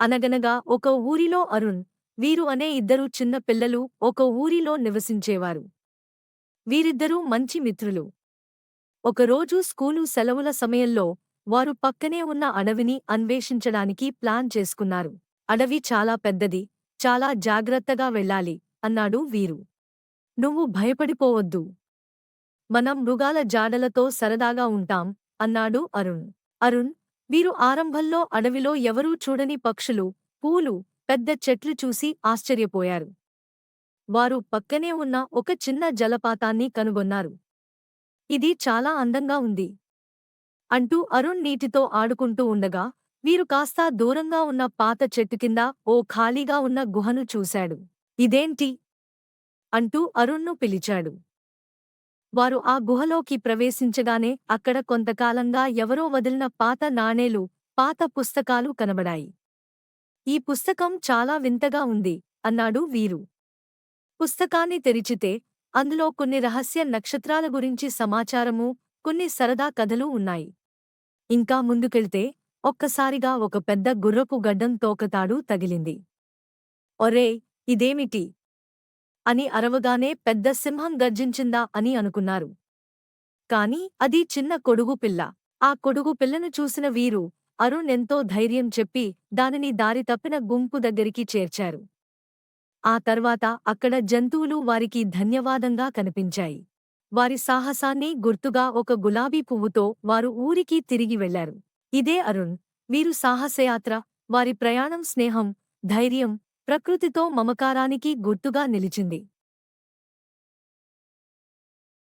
అనగనగా ఒక ఊరిలో అరుణ్ వీరు అనే ఇద్దరు చిన్న పిల్లలు ఒక ఊరిలో నివసించేవారు. వీరిద్దరూ మంచి మిత్రులు. ఒకరోజు స్కూలు సెలవుల సమయంలో వారు పక్కనే ఉన్న అడవిని అన్వేషించడానికి ప్లాన్ చేసుకున్నారు. అడవి చాలా పెద్దది చాలా జాగ్రత్తగా వెళ్ళాలి అన్నాడు వీరు. నువ్వు భయపడిపోవద్దు. మనం మృగాల జాడలతో సరదాగా ఉంటాం అన్నాడు అరుణ్. అరుణ్ వీరు ఆరంభంలో అడవిలో ఎవరూ చూడని పక్షులు పూలు పెద్ద చెట్లు చూసి ఆశ్చర్యపోయారు. వారు పక్కనే ఉన్న ఒక చిన్న జలపాతాన్ని కనుగొన్నారు. ఇది చాలా అందంగా ఉంది అంటూ అరుణ్ నీటితో ఆడుకుంటూ ఉండగా వీరు కాస్తా దూరంగా ఉన్న పాత చెట్టు కింద ఓ ఖాళీగా ఉన్న గుహను చూశాడు. ఇదేంటి అంటూ అరుణ్ను పిలిచాడు. వారు ఆ గుహలోకి ప్రవేశించగానే అక్కడ కొంతకాలంగా ఎవరో వదిలిన పాత నాణేలు పాత పుస్తకాలు కనబడాయి. ఈ పుస్తకం చాలా వింతగా ఉంది అన్నాడు వీరు. పుస్తకాన్ని తెరిచితే అందులో కొన్ని రహస్య నక్షత్రాల గురించి సమాచారము కొన్ని సరదా కథలు ఉన్నాయి. ఇంకా ముందుకెళ్తే ఒక్కసారిగా ఒక పెద్ద గుర్రపు గడ్డం తోకతాడు తగిలింది. ఒరే ఇదేమిటి? అని అరవగానే పెద్ద సింహం గర్జించిందా అని అనుకున్నారు. కాని అది చిన్న కొడుగు పిల్ల. ఆ కొడుగు పిల్లను చూసిన వీరు అరుణ్ ఎంతో ధైర్యం చెప్పి దానిని దారి తప్పిన గుంపు దగ్గరికి చేర్చారు. ఆ తర్వాత అక్కడ జంతువులు వారికి ధన్యవాదంగా కనిపించాయి. వారి సాహసాన్ని గుర్తుగా ఒక గులాబీ పువ్వుతో వారు ఊరికి తిరిగి వెళ్ళారు ఇదే అరుణ్. వీరు సాహసయాత్ర వారి ప్రయాణం స్నేహం ధైర్యం ప్రకృతితో మమకారానికి గుర్తుగా నిలిచింది.